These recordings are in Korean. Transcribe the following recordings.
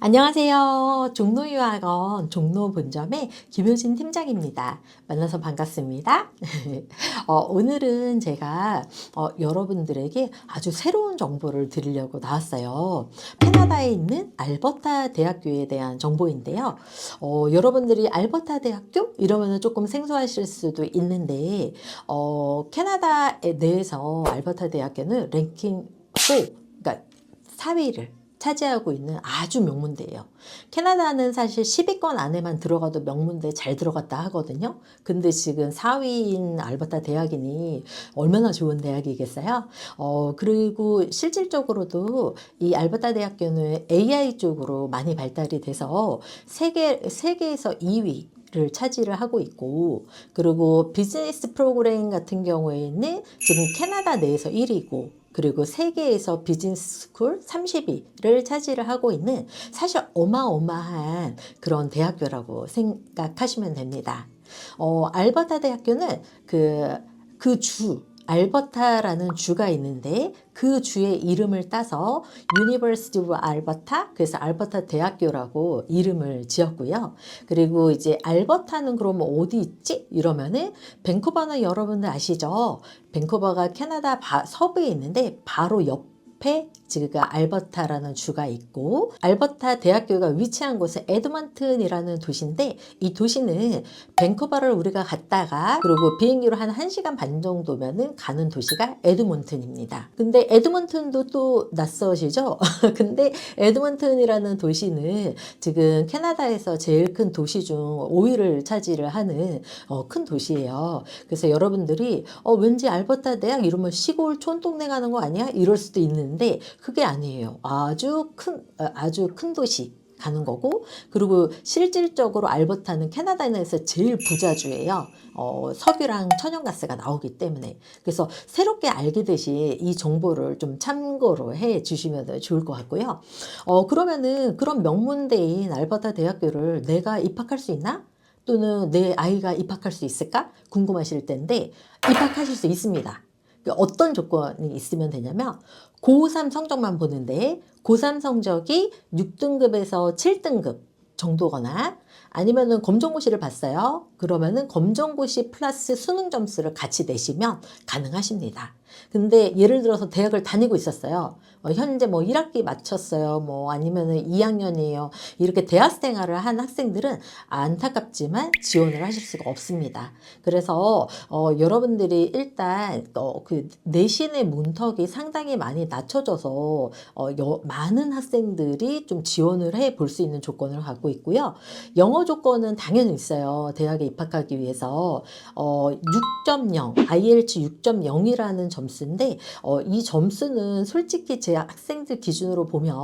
안녕하세요. 종로유학원 종로본점의 김효진 팀장입니다. 만나서 반갑습니다. 어, 오늘은 제가 어, 여러분들에게 아주 새로운 정보를 드리려고 나왔어요. 캐나다에 있는 알버타 대학교에 대한 정보인데요. 어, 여러분들이 알버타 대학교 이러면 조금 생소하실 수도 있는데 어, 캐나다 내에서 알버타 대학교는 랭킹 4, 그러니까 4위를 차지하고 있는 아주 명문대예요. 캐나다는 사실 10위권 안에만 들어가도 명문대 잘 들어갔다 하거든요. 근데 지금 4위인 알버타 대학이니 얼마나 좋은 대학이겠어요? 어, 그리고 실질적으로도 이 알버타 대학교는 AI 쪽으로 많이 발달이 돼서 세계, 세계에서 2위 를 차지를 하고 있고 그리고 비즈니스 프로그램 같은 경우에는 지금 캐나다 내에서 1위고 그리고 세계에서 비즈니스 스쿨 30위를 차지를 하고 있는 사실 어마어마한 그런 대학교라고 생각하시면 됩니다. 어, 알버타 대학교는 그, 그 주, 알버타라는 주가 있는데 그 주의 이름을 따서 University of Alberta 그래서 알버타 대학교라고 이름을 지었고요. 그리고 이제 알버타는 그러면 어디 있지? 이러면은 밴쿠버는 여러분들 아시죠? 밴쿠버가 캐나다 바, 서부에 있는데 바로 옆 에 지금 알버타라는 주가 있고 알버타 대학교가 위치한 곳은 에드먼튼이라는 도시인데 이 도시는 밴쿠버를 우리가 갔다가 그리고 비행기로 한 1시간 반 정도면은 가는 도시가 에드먼튼입니다. 근데 에드먼튼도 또 낯서시죠? 근데 에드먼튼이라는 도시는 지금 캐나다에서 제일 큰 도시 중 5위를 차지를 하는 어, 큰 도시예요. 그래서 여러분들이 어, 왠지 알버타 대학 이러면 시골 촌동네 가는 거 아니야? 이럴 수도 있는 데 그게 아니에요. 아주 큰 어, 아주 큰 도시 가는 거고 그리고 실질적으로 알버타는 캐나다 내에서 제일 부자주예요. 어, 석유랑 천연가스가 나오기 때문에 그래서 새롭게 알게 되시 이 정보를 좀 참고로 해 주시면 좋을 것 같고요. 어, 그러면은 그런 명문대인 알버타 대학교를 내가 입학할 수 있나? 또는 내 아이가 입학할 수 있을까? 궁금하실 텐데 입학하실 수 있습니다. 그 어떤 조건이 있으면 되냐면 고3 성적만 보는데 고3 성적이 6등급에서 7등급 정도거나 아니면은 검정고시를 봤어요. 그러면은 검정고시 플러스 수능 점수를 같이 내시면 가능하십니다. 근데 예를 들어서 대학을 다니고 있었어요. 어, 현재 뭐 1학기 마쳤어요. 뭐 아니면은 2학년이에요. 이렇게 대학 생활을 한 학생들은 안타깝지만 지원을 하실 수가 없습니다. 그래서 어, 여러분들이 일단 어, 그 내신의 문턱이 상당히 많이 낮춰져서 어, 여, 많은 학생들이 좀 지원을 해 볼 수 있는 조건을 갖고 있고요. 영어 조건은 당연히 있어요. 대학에 입학하기 위해서 어, 6.0, IELTS 6.0이라는 점 수인데 어, 이 점수는 솔직히 제 학생들 기준으로 보면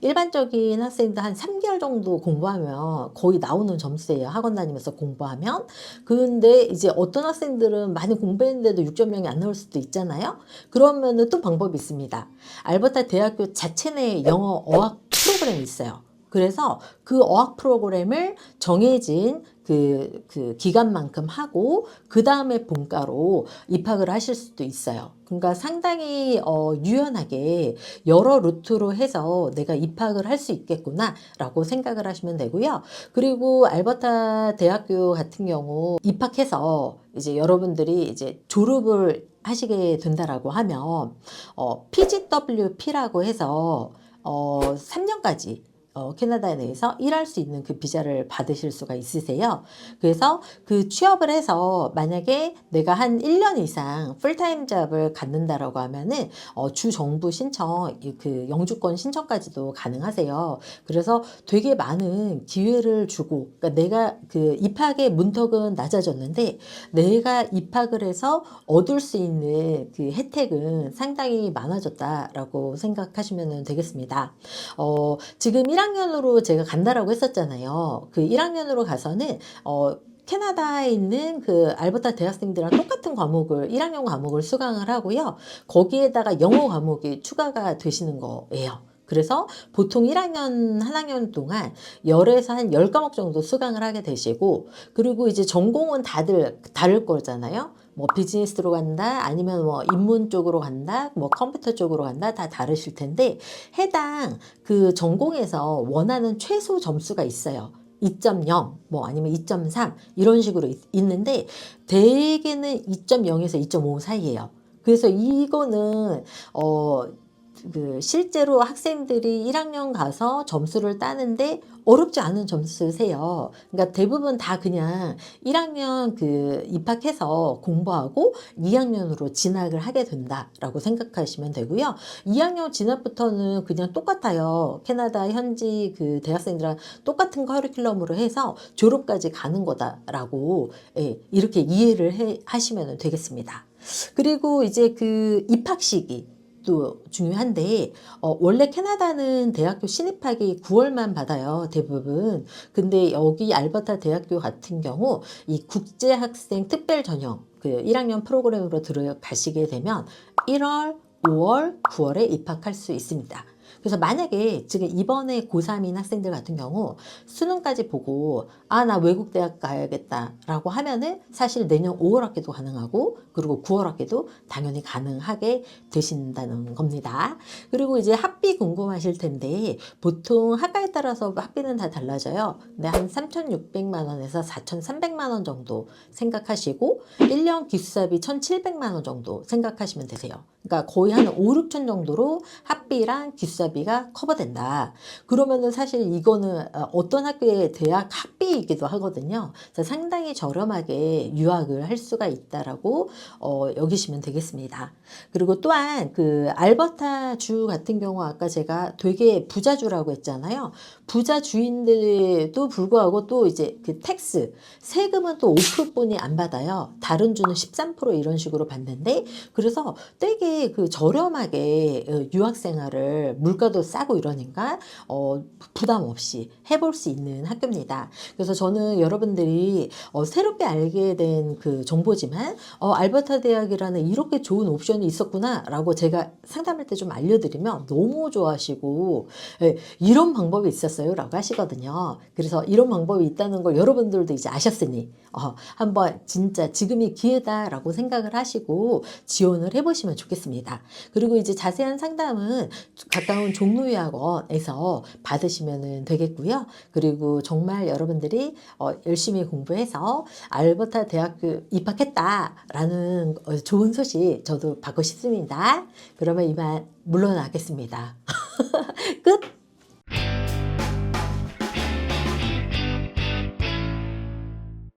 일반적인 학생들 한 3개월 정도 공부하면 거의 나오는 점수예요. 학원 다니면서 공부하면. 근데 이제 어떤 학생들은 많이 공부했는데도 6.0이 안 나올 수도 있잖아요. 그러면은 또 방법이 있습니다. 알버타 대학교 자체 내에 영어 어학 프로그램이 있어요. 그래서 그 어학 프로그램을 정해진 그, 그 기간만큼 하고 그 다음에 본과로 입학을 하실 수도 있어요. 그러니까 상당히 어, 유연하게 여러 루트로 해서 내가 입학을 할 수 있겠구나 라고 생각을 하시면 되고요. 그리고 알버타 대학교 같은 경우 입학해서 이제 여러분들이 이제 졸업을 하시게 된다라고 하면 어, PGWP라고 해서 어, 3년까지 어, 캐나다에 내에서 일할 수 있는 그 비자를 받으실 수가 있으세요. 그래서 그 취업을 해서 만약에 내가 한 1년 이상 풀타임 잡을 갖는다라고 하면은 어, 주 정부 신청, 그 영주권 신청까지도 가능하세요. 그래서 되게 많은 기회를 주고, 그러니까 내가 그 입학의 문턱은 낮아졌는데 내가 입학을 해서 얻을 수 있는 그 혜택은 상당히 많아졌다라고 생각하시면 되겠습니다. 어, 지금 1 학년으로 제가 간다라고 했었잖아요. 그 1학년으로 가서는 어 캐나다에 있는 그 알버타 대학생들이랑 똑같은 과목을 1학년 과목을 수강을 하고요. 거기에다가 영어 과목이 추가가 되시는 거예요. 그래서 보통 1학년, 한 학년 동안 열에서 한 10과목 정도 수강을 하게 되시고, 그리고 이제 전공은 다들 다를 거잖아요. 뭐 비즈니스로 간다, 아니면 뭐 인문 쪽으로 간다, 뭐 컴퓨터 쪽으로 간다, 다 다르실 텐데 해당 그 전공에서 원하는 최소 점수가 있어요. 2.0, 뭐 아니면 2.3 이런 식으로 있, 있는데 대개는 2.0에서 2.5 사이예요. 그래서 이거는 어. 그 실제로 학생들이 1학년 가서 점수를 따는데 어렵지 않은 점수세요. 그러니까 대부분 다 그냥 1학년 그 입학해서 공부하고 2학년으로 진학을 하게 된다라고 생각하시면 되고요. 2학년 진학부터는 그냥 똑같아요. 캐나다 현지 그 대학생들랑 똑같은 커리큘럼으로 해서 졸업까지 가는 거다라고 예, 이렇게 이해를 해, 하시면 되겠습니다. 그리고 이제 그 입학 시기 또 중요한데 어, 원래 캐나다는 대학교 신입학이 9월만 받아요 대부분. 근데 여기 알버타 대학교 같은 경우 이 국제학생 특별 전형 그 1학년 프로그램으로 들어가시게 되면 1월 5월 9월에 입학할 수 있습니다 그래서 만약에 지금 이번에 고3인 학생들 같은 경우 수능까지 보고 아 나 외국 대학 가야겠다 라고 하면은 사실 내년 5월 학기도 가능하고 그리고 9월 학기도 당연히 가능하게 되신다는 겁니다. 그리고 이제 학비 궁금하실 텐데 보통 학과에 따라서 학비는 다 달라져요. 근데 한 3,600만 원에서 4,300만 원 정도 생각하시고 1년 기숙사비 1,700만 원 정도 생각하시면 되세요. 그러니까 거의 한 5, 6천 정도로 학비랑 기숙사비 가 커버된다. 그러면은 사실 이거는 어, 어떤 학교의 대학 학비이기도 하거든요. 상당히 저렴하게 유학을 할 수가 있다라고 어, 여기시면 되겠습니다. 그리고 또한 그 알버타 주 같은 경우 아까 제가 되게 부자주라고 했잖아요. 부자 주인들도 불구하고 또 이제 그 텍스 세금은 또 5%뿐이 안 받아요. 다른 주는 13% 이런 식으로 받는데 그래서 되게 그 저렴하게 어, 유학 생활을 물가 도 싸고 이러니까 어, 부담 없이 해볼 수 있는 학교입니다. 그래서 저는 여러분들이 어, 새롭게 알게 된 그 정보지만 어, 알버타 대학이라는 이렇게 좋은 옵션이 있었구나라고 제가 상담할 때 좀 알려드리면 너무 좋아하시고 예, 이런 방법이 있었어요라고 하시거든요. 그래서 이런 방법이 있다는 걸 여러분들도 이제 아셨으니 어, 한번 진짜 지금이 기회다라고 생각을 하시고 지원을 해보시면 좋겠습니다. 그리고 이제 자세한 상담은 가까운 종로의학원에서 받으시면 되겠고요. 그리고 정말 여러분들이 어, 열심히 공부해서 알버타 대학교 입학했다라는 어, 좋은 소식 저도 받고 싶습니다. 그러면 이만 물러나겠습니다.